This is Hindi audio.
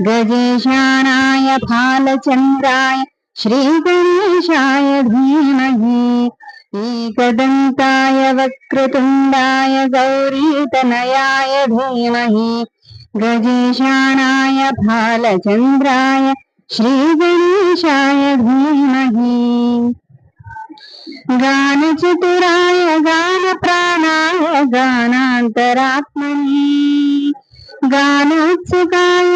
गजेशानाय फालचन्द्राय श्रीगणेशाय धीमहि एकदन्ताय वक्रतुण्डाय गौरीतनयाय धीमहि, गजेशानाय फालचन्द्राय श्रीगणेशाय धीमहि। गानचतुराय गानप्राणाय गानान्तरात्मनि, गानोत्सुकाय